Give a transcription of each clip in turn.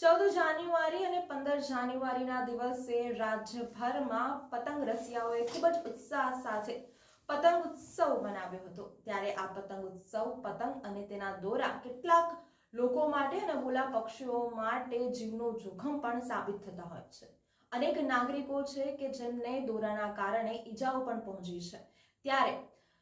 ચૌદ જાન્યુઆરી અને પંદર જાન્યુઆરીના દિવસે રાજ્યભરમાં પતંગ રસિયાઓએ ખૂબ જ ઉત્સાહ સાથે પતંગ ઉત્સવ મનાવ્યો હતો. ત્યારે આ પતંગ ઉત્સવ, પતંગ અને તેના દોરા કેટલાક લોકો માટે અને ભૂલા પક્ષીઓ માટે જીવનું જોખમ પણ સાબિત થતા હોય છે. અનેક નાગરિકો છે કે જેમને દોરાના કારણે ઈજાઓ પણ પહોંચી છે. ત્યારે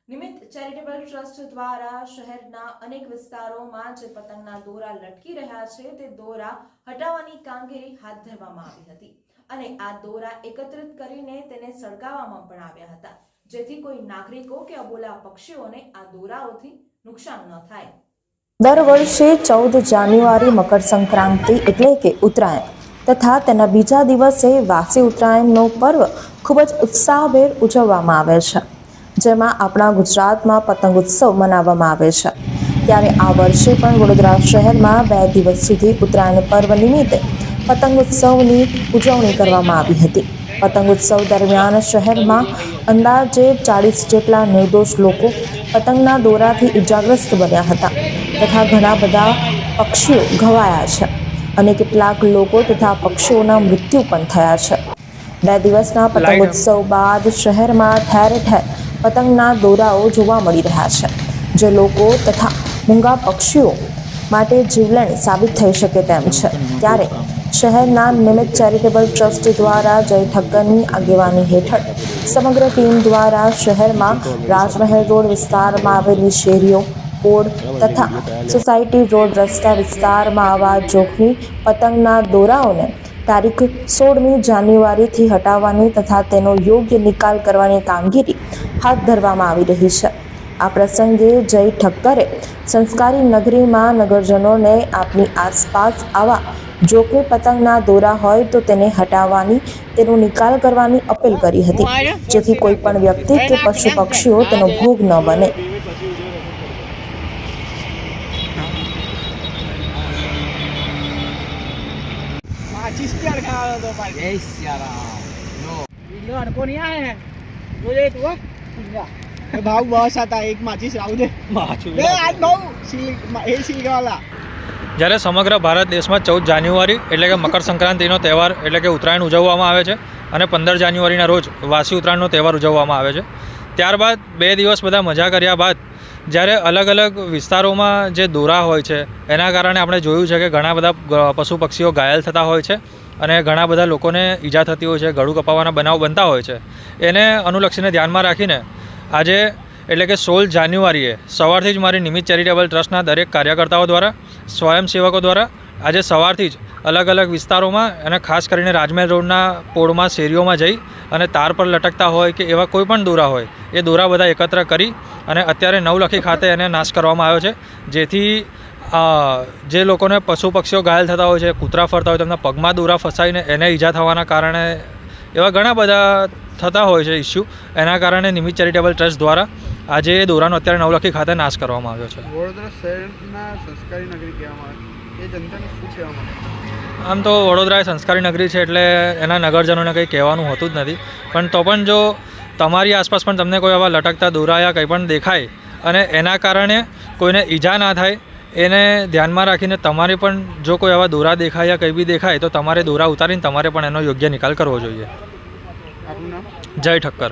નિમિત્ત ચેરિટેબલ ટ્રસ્ટ દ્વારા શહેરના અનેક વિસ્તારોમાં જે પતંગના દોરા લટકી રહ્યા છે, તે દોરા હટાવવાની કામગીરી હાથ ધરવામાં આવી હતી અને આ દોરા એકત્રિત કરીને તેને સળગાવવામાં પણ આવ્યા હતા. જેથી કોઈ નાગરિકો કે અબોલા પક્ષીઓને આ દોરાઓથી નુકસાન ન થાય. દર વર્ષે ચૌદ જાન્યુઆરી મકર સંક્રાંતિ એટલે કે ઉત્તરાયણ તથા તેના બીજા દિવસે વાસી ઉત્તરાયણનો પર્વ ખૂબ જ ઉત્સાહભેર ઉજવવામાં આવે છે. જેમાં આપણા ગુજરાતમાં પતંગ ઉત્સવ મનાવવામાં આવે છે. ત્યારે આ વર્ષે પણ વડોદરા શહેરમાં બે દિવસ સુધી ઉત્તરાયણ પર્વ નિમિત્તે પતંગ ઉત્સવની ઉજવણી કરવામાં આવી હતી. પતંગ ઉત્સવ દરમિયાન શહેરમાં અંદાજે ચાળીસ જેટલા નિર્દોષ લોકો પતંગના દોરાથી ઇજાગ્રસ્ત બન્યા હતા તથા ઘણા બધા પક્ષીઓ ઘવાયા છે અને કેટલાક લોકો તથા પક્ષીઓના મૃત્યુ પણ થયા છે. બે દિવસના પતંગ ઉત્સવ બાદ શહેરમાં ઠેર ઠેર પતંગના દોરાઓ જોવા મળી રહ્યા છે, જે લોકો તથા મૂંગા પક્ષીઓ માટે જીવલેણ સાબિત થઈ શકે તેમ છે. ત્યારે શહેરના નિમિત્ત ચેરિટેબલ ટ્રસ્ટ દ્વારા જય ઠક્કરની આગેવાની હેઠળ સમગ્ર ટીમ દ્વારા શહેરમાં રાજમહેલ રોડ વિસ્તારમાં આવેલી શેરીઓ કોડ તથા સોસાયટી રોડ રસ્તા વિસ્તારમાં આવા જોખમી પતંગના દોરાઓને તારીખ સોળમી જાન્યુઆરીથી હટાવવાની તથા તેનો યોગ્ય નિકાલ કરવાની કામગીરી હાથ ધરવામાં આવી રહી છે. આ પ્રસંગે જય ઠક્કરે સંસ્કારી નગરીમાં નગરજનોને આપની આસપાસ આવા જોખમી પતંગના દોરા હોય તો તેને હટાવવાની તેનો નિકાલ કરવાની અપીલ કરી હતી. જેથી કોઈ પણ વ્યક્તિ કે પશુ પક્ષીઓ તેનો ભોગ ન બને. જય સિયારામ. ભાવ બસ હતા એક માચીસ આવું દે આજ એ જ્યારે સમગ્ર ભારત દેશમાં ચૌદ જાન્યુઆરી એટલે કે મકર સંક્રાંતિનો તહેવાર એટલે કે ઉત્તરાયણ ઉજવવામાં આવે છે અને પંદર જાન્યુઆરીના રોજ વાસી ઉત્તરાયણનો તહેવાર ઉજવવામાં આવે છે. ત્યારબાદ બે દિવસ બધા મજા કર્યા બાદ જ્યારે અલગ અલગ વિસ્તારોમાં જે દોરા હોય છે એના કારણે આપણે જોયું છે કે ઘણા બધા પશુ પક્ષીઓ ઘાયલ થતા હોય છે. અને ઘણા બધા લોકોને ઈજા થતી હોય છે, ગળું કપાવાના બનાવ બનતા હોય છે. એને અનુલક્ષીને ધ્યાનમાં રાખીને આજે એટલે કે સોળ જાન્યુઆરીએ સવારથી જ મારી નિમિત્ત ચેરિટેબલ ટ્રસ્ટના દરેક કાર્યકર્તાઓ દ્વારા, સ્વયંસેવકો દ્વારા આજે સવારથી જ અલગ અલગ વિસ્તારોમાં અને ખાસ કરીને રાજમહેલ રોડના પોળમાં શેરીઓમાં જઈ અને તાર પર લટકતા હોય કે એવા કોઈ પણ દોરા હોય, એ દોરા બધા એકત્ર કરી અને અત્યારે નવલખી ખાતે એને નાશ કરવામાં આવ્યો છે. જેથી જે લોકોને પશુ પક્ષીઓ ઘાયલ થતા હોય છે કૂતરા ફરતા હોય તેમના પગમાં દોરા ફસાઈને એને ઈજા થવાના કારણે એવા ઘણા બધા થતા હોય છે ઇસ્યુ એના કારણે નિમિત્ત ચેરિટેબલ ટ્રસ્ટ દ્વારા આજે એ દોરાનો અત્યારે નવલખી ખાતે નાશ કરવામાં આવ્યો છે. વડોદરા શહેરના સંસ્કારી નગરી કહેવામાં આવે. એ જનતાને શું કહેવામાં આમ તો વડોદરા એ સંસ્કારી નગરી છે એટલે એના નગરજનોને કંઈ કહેવાનું હોતું જ નથી. પણ તો પણ જો તમારી આસપાસ પણ તમને કોઈ આવા લટકતા દોરાયા કંઈ પણ દેખાય અને એના કારણે કોઈને ઈજા ના થાય એને ધ્યાનમાં રાખીને તમારે પણ જો કોઈ આવા દોરા દેખાય યા કંઈ બી દેખાય તો તમારે દોરા ઉતારીને તમારે પણ એનો યોગ્ય નિકાલ કરવો જોઈએ. જય ઠક્કર.